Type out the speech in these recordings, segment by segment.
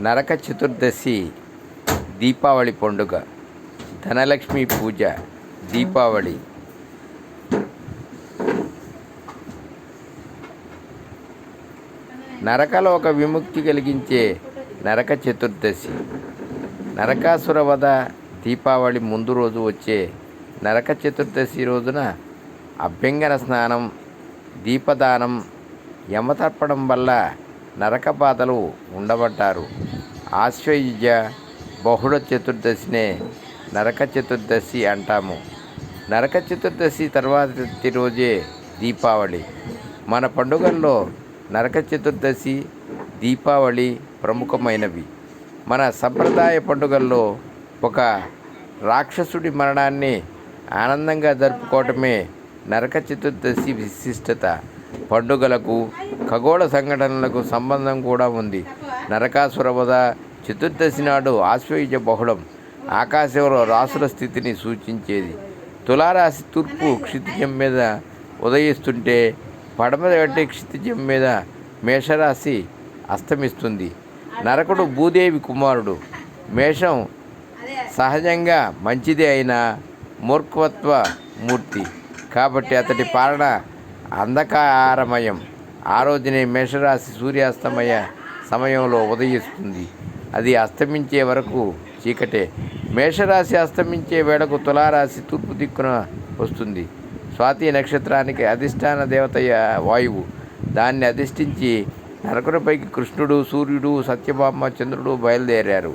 నరక చతుర్దశి దీపావళి పండుగ ధనలక్ష్మి పూజ దీపావళి. నరకలోక విముక్తి కలిగించే నరక చతుర్దశి. నరకాసుర వధ దీపావళి ముందు రోజు వచ్చే నరక చతుర్దశి రోజున అభ్యంగన స్నానం దీపదానం యమతర్పణం వల్ల నరకపాతలు ఉండబడ్డారు. ఆశ్వయుజ బహుళ చతుర్దశినే నరక చతుర్దశి అంటాము. నరక చతుర్దశి తర్వాతి రోజే దీపావళి. మన పండుగల్లో నరక చతుర్దశి దీపావళి ప్రముఖమైనవి. మన సంప్రదాయ పండుగల్లో ఒక రాక్షసుడి మరణాన్ని ఆనందంగా జరుపుకోవటమే నరక చతుర్దశి విశిష్టత. పండుగలకు ఖగోళ సంఘటనలకు సంబంధం కూడా ఉంది. నరకాసుర వధ చతుర్దశి నాడు ఆశ్వయుజ బహుళం ఆకాశంలో రాసుల స్థితిని సూచించేది. తులారాశి తూర్పు క్షితిజం మీద ఉదయిస్తుంటే పడమటి క్షితిజం మీద మేషరాశి అస్తమిస్తుంది. నరకుడు భూదేవి కుమారుడు. మేషం సహజంగా మంచిదే అయిన మూర్ఖత్వ మూర్తి. కాబట్టి అతడి పాలన అంధకారమయం. ఆ మేషరాశి సూర్యాస్తమయ సమయంలో ఉదయిస్తుంది. అది అస్తమించే వరకు చీకటే. మేషరాశి అస్తమించే వేళకు తులారాశి తూర్పు దిక్కున వస్తుంది. స్వాతి నక్షత్రానికి అధిష్టాన దేవతయ వాయువు. దాన్ని అధిష్ఠించి నరకుడిపైకి కృష్ణుడు సూర్యుడు సత్యభామ చంద్రుడు బయలుదేరారు.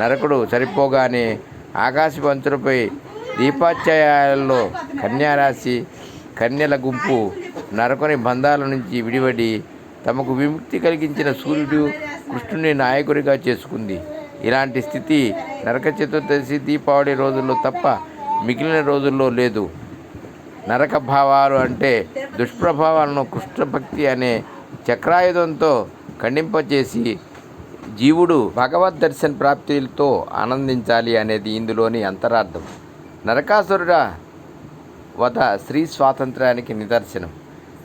నరకుడు సరిపోగానే ఆకాశపంచులపై దీపాధ్యాయాలలో కన్యారాశి కన్యల గుంపు నరకుని బంధాల నుంచి విడివడి తమకు విముక్తి కలిగించిన సూర్యుడు కృష్ణుని నాయకుడిగా చేసుకుంది. ఇలాంటి స్థితి నరక చతుర్దశి దీపావళి రోజుల్లో తప్ప మిగిలిన రోజుల్లో లేదు. నరక భావాలు అంటే దుష్ప్రభావాలను కృష్ణభక్తి అనే చక్రాయుధంతో ఖండింపచేసి జీవుడు భగవద్ దర్శన ప్రాప్తితో ఆనందించాలి అనేది ఇందులోని అంతరార్థం. నరకాసురుడ వధ స్త్రీ స్వాతంత్రానికి నిదర్శనం.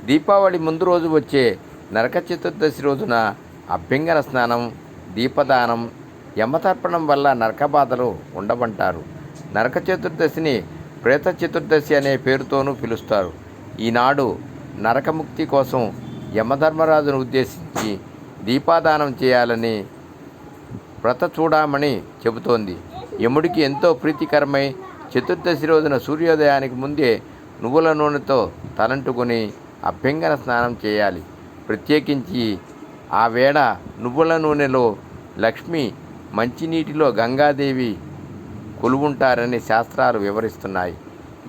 దీపావళి ముందు రోజు వచ్చే నరక చతుర్దశి రోజున అభ్యంగన స్నానం దీపదానం యమతర్పణం వల్ల నరక బాధలు ఉండమంటారు నరక చతుర్దశిని ప్రేత చతుర్దశి అనే పేరుతోనూ పిలుస్తారు. ఈనాడు నరకముక్తి కోసం యమధర్మరాజును ఉద్దేశించి దీపాదానం చేయాలని వ్రత చూడమని చెబుతోంది. యముడికి ఎంతో ప్రీతికరమై చతుర్దశి రోజున సూర్యోదయానికి ముందే నువ్వుల నూనెతో తలంటుకొని అభ్యంగన స్నానం చేయాలి. ప్రత్యేకించి ఆ వేళ నువ్వుల నూనెలో లక్ష్మి మంచినీటిలో గంగాదేవి కొలువుంటారని శాస్త్రాలు వివరిస్తున్నాయి.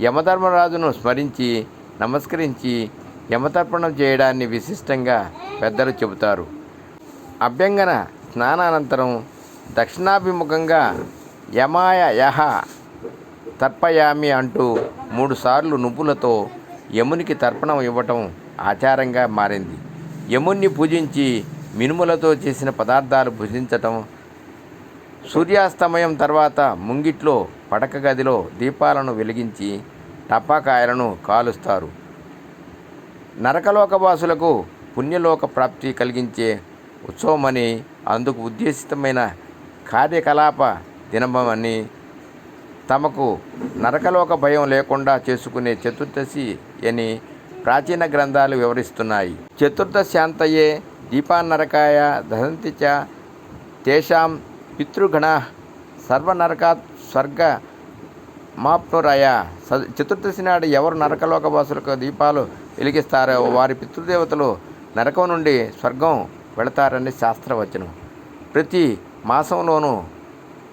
యమధర్మరాజును స్మరించి నమస్కరించి యమతర్పణం చేయడాన్ని విశిష్టంగా పెద్దలు చెబుతారు. అభ్యంగన స్నానానంతరం దక్షిణాభిముఖంగా యమాయ యహ తర్పయామి అంటూ మూడుసార్లు నువ్వులతో యమునికి తర్పణం ఇవ్వటం ఆచారంగా మారింది. యముణ్ణి పూజించి మినుములతో చేసిన పదార్థాలు భుజించటం సూర్యాస్తమయం తర్వాత ముంగిట్లో పడక గదిలో దీపాలను వెలిగించి టపాకాయలను కాలుస్తారు. నరకలోకవాసులకు పుణ్యలోక ప్రాప్తి కలిగించే ఉత్సవమని అందుకు ఉద్దేశితమైన కార్యకలాప దినమని తమకు నరకలోక భయం లేకుండా చేసుకునే చతుర్దశి అని ప్రాచీన గ్రంథాలు వివరిస్తున్నాయి. చతుర్దశాంతయే దీపాన్నరకాయ దహంతి చ తేషాం పితృగణ సర్వనరకాత్ స్వర్గ మాప్నురయ. స చతుర్దశి నాడు ఎవరు నరకలోక వాసులకు దీపాలు వెలిగిస్తారో వారి పితృదేవతలు నరకం నుండి స్వర్గం వెళతారని శాస్త్రవచనం. ప్రతి మాసంలోనూ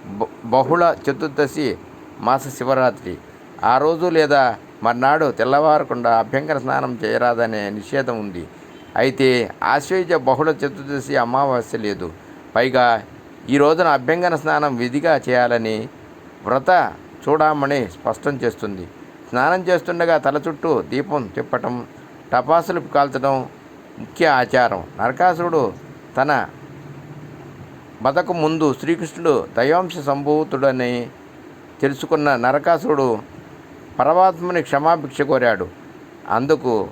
బ- బహుళ చతుర్దశి మాస శివరాత్రి. ఆ రోజు లేదా మర్నాడు తెల్లవారకుండా అభ్యంకర స్నానం చేయరాదనే నిషేధం ఉంది. అయితే ఆశ్వయుజ బహుళ చతుర్దశి అమావాస్య లేదు. పైగా ఈ రోజున అభ్యంగన స్నానం విధిగా చేయాలని వ్రత చూడమని స్పష్టం చేస్తుంది. స్నానం చేస్తుండగా తల చుట్టూ దీపం తిప్పటం టపాసులు కాల్చడం ముఖ్య ఆచారం. నరకాసురుడు తన బతకు ముందు శ్రీకృష్ణుడు దైవాంశ సంభూతుడని తెలుసుకున్న నరకాసురుడు పరమాత్మని క్షమాభిక్ష కోరాడు. అందుకు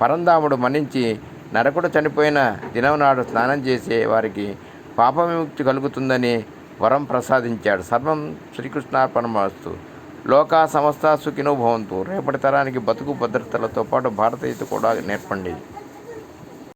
పరంధాముడు మన్నించి నరకుడు చనిపోయిన దినం నాడు స్నానం చేసే వారికి పాప విముక్తి కలుగుతుందని వరం ప్రసాదించాడు. సర్వం శ్రీకృష్ణార్పణమస్తు. లోకా సమస్త సుఖినో భవంతు. రేపటి తరానికి బతుకు భద్రతలతో పాటు భారతీయత కూడా నేర్పండి.